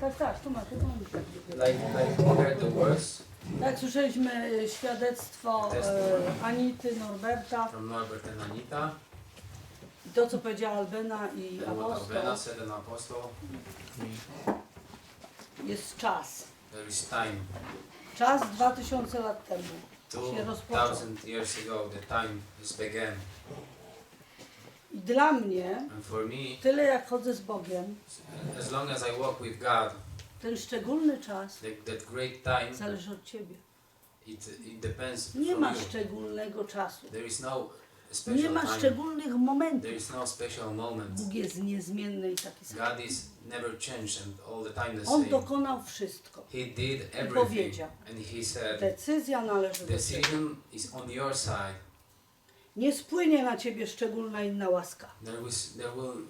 Tak, tak, tu masz, tu masz. Like, like we heard the words Tak, słyszeliśmy świadectwo e, Anity, Norberta from Norbert and Anita, i to, co powiedziała Albena i and what Albena Apostoł. said Apostle. Jest czas. There is time. Czas 2000 lat temu się rozpoczął. 2000 years ago, the time is began. I dla mnie, And for me, tyle jak chodzę z Bogiem, as long as I walk with God, ten szczególny czas that, that great time, zależy od Ciebie. it, it depends Nie from ma you. szczególnego czasu. There is no Nie special ma time. szczególnych momentów. There is no special moment. Bóg jest niezmienny i taki sam. God is never changed and all the time the On same. dokonał wszystko. He did everything. powiedział. And he said, Decyzja należy do Ciebie. decision is on your side. Nie spłynie na Ciebie szczególna inna łaska. There was there will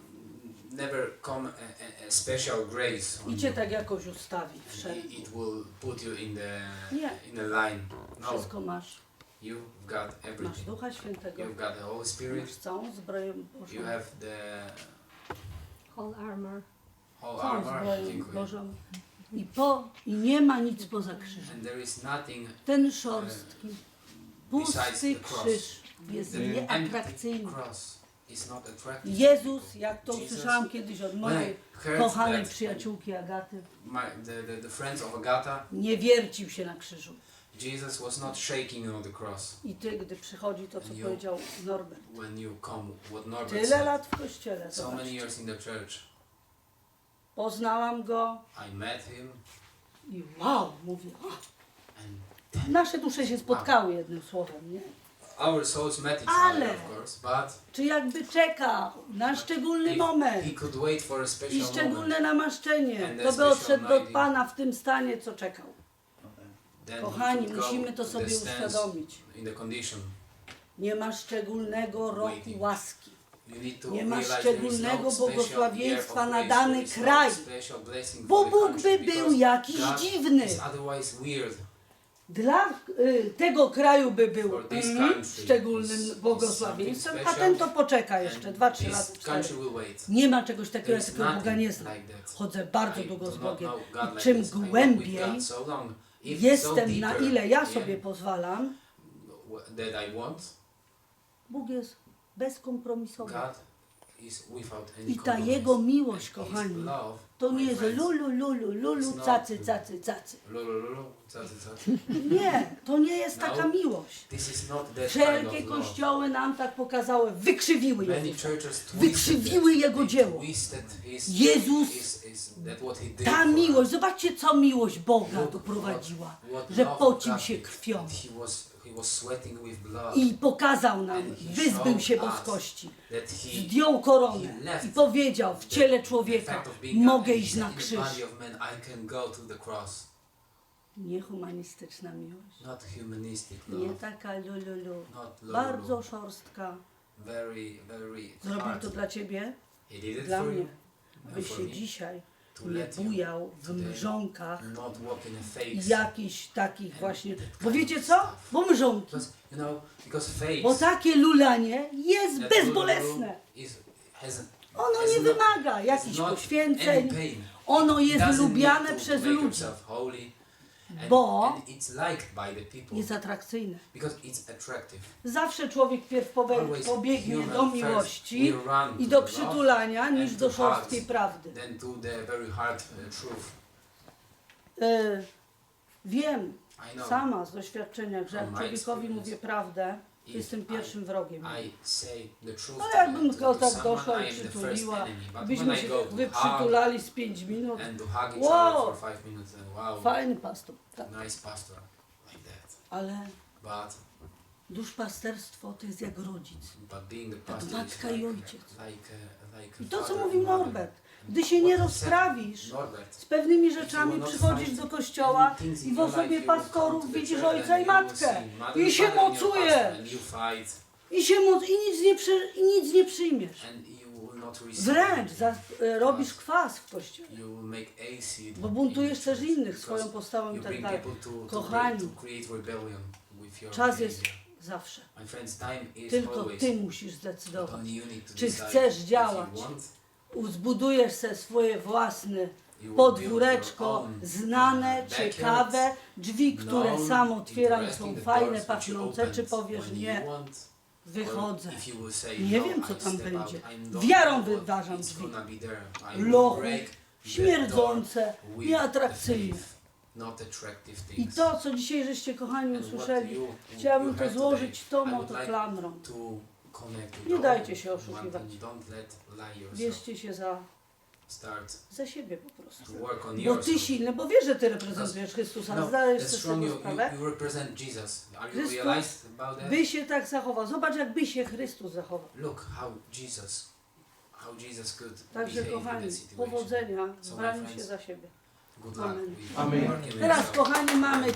never come a, a, a special grace on I Cię you. tak jakoś ustawi wszędzie. It, will put you in the Nie. in the line. No, Wszystko masz. you've got Masz everything. Ducha Świętego. You've got the Holy Spirit. Masz całą zbroję Bożą. You have the Whole armor. whole Całą armor. zbroję Dziękuję. Bożą. I, po, I nie ma nic poza krzyżem. And there is nothing Ten szorstki, pusty besides the cross. krzyż jest nieatrakcyjny. Jezus, jak to usłyszałam kiedyś od mojej kochanej przyjaciółki Agaty, my, the, the, the friends of Agatha, nie wiercił się na krzyżu. Jesus was not shaking on the cross. I ty, gdy przychodzi to, co you- powiedział Norbert. When you come, what Norbert Tyle said, lat w kościele, so many years in the church, Poznałam go I met him, i wow, mówię, o, and nasze dusze się spotkały jednym słowem, nie? Our souls met each Ale- other, of course, but Czy jakby czekał na szczególny moment he could wait for a i special moment, szczególne namaszczenie, And to by special odszedł do night. Pana w tym stanie, co czekał. then Kochani, he could go musimy to to sobie stance uświadomić. in the condition. Nie ma szczególnego roku Waiting. łaski. You need to Nie ma realize there is no szczególnego special błogosławieństwa year of na grace, dany there is no kraj. special blessing Bo for the Bóg country by był because jakiś God dziwny. is otherwise weird. Dla y, tego kraju by był For this mm, country is- szczególnym is błogosławieństwem, a something ten to special. poczeka jeszcze 2-3 This lata. country cztery. will wait. Nie ma czegoś takiego, There ja is Boga nie znam. like that. Chodzę bardzo I długo do z not Bogiem. know God I like czym this. I walk with głębiej God so long. If so jestem, na deeper, ile ja sobie pozwalam, that I want, Bóg jest bezkompromisowy. God is without any I ta compromise. Jego miłość, And His kochani, love, to nie jest lulu, lulu, lulu, cacy, cacy, cacy. lulu, lulu, cacy, cacy. Nie, to nie jest No. taka miłość. This is not that kind Wszelkie of love. kościoły nam tak pokazały, wykrzywiły Many Jezusa. churches twisted Wykrzywiły that. Jego They dzieło. twisted his- Jezus, his- that what he did Ta for miłość, zobaczcie co miłość Boga doprowadziła, what- że love pocił God się did. krwią He was, he was sweating with blood. i pokazał nam, And he wyzbył showed się us boskości, that he, zdjął koronę he left i powiedział w ciele the człowieka, fact of being God, mogę iść na in the krzyż. body of man, I can go to the cross. Niehumanistyczna miłość, Not humanistic nie love. taka lululu, Not lulu, bardzo szorstka. very, very Zrobił hard. to dla Ciebie, He did it dla for mnie, you. and byś for się me. dzisiaj To nie let you bujał w today mrzonkach not walk in a i fake jakichś takich właśnie, bo wiecie co? Bo mrzonki, Because, you know, because bo takie lulanie jest bezbolesne. is, has, Ono nie wymaga jakichś poświęceń. Ono jest lubiane przez ludzi. Bo- Jest atrakcyjne. Zawsze człowiek pierw pobiegnie do miłości i do przytulania niż do szorstkiej prawdy. Uh. E, wiem sama z doświadczenia, że jak człowiekowi mówię prawdę, jestem pierwszym wrogiem. No jakbym go tak doszła I przytuliła, byśmy się go to wy hug przytulali z 5 minut, Wow. fajny pastor. Tak. Ale duszpasterstwo to jest jak rodzic. Jak matka i ojciec. I to, co mówił mother. Norbert, gdy się nie rozprawisz z pewnymi rzeczami, przychodzisz do kościoła i w osobie pastorów widzisz ojca i matkę i się mocujesz i się moc i nic nie, przy, i nic nie przyjmiesz. Wręcz za, e, robisz kwas w kościele, bo buntujesz też innych swoją postawą i tak dalej. Kochani, Czas jest. Zawsze. Tylko ty musisz zdecydować. Czy chcesz działać? want Zbudujesz sobie swoje własne podwóreczko znane, ciekawe, drzwi, które sam otwieram są fajne, pachnące, czy powiesz nie, wychodzę. Nie no, wiem, co tam będzie. Wiarą it's drzwi. that śmierdzące, nieatrakcyjne. Not attractive I things. to, co dzisiaj żeście kochani usłyszeli, chciałabym to złożyć tą oto klamrą. Nie dajcie się oszukiwać. Bierzcie się za, za siebie po prostu. Bo ty silny, bo wiesz, że ty reprezentujesz Chrystusa, No, zdajesz sobie sprawę. you, you represent Jesus. Are you Chrystus about that? By się tak zachował. Zobacz, jakby się Chrystus zachował. Look how Jesus, how Jesus could Także kochani, powodzenia So braniu się za siebie. Amen. Amen. Teraz kochani mamy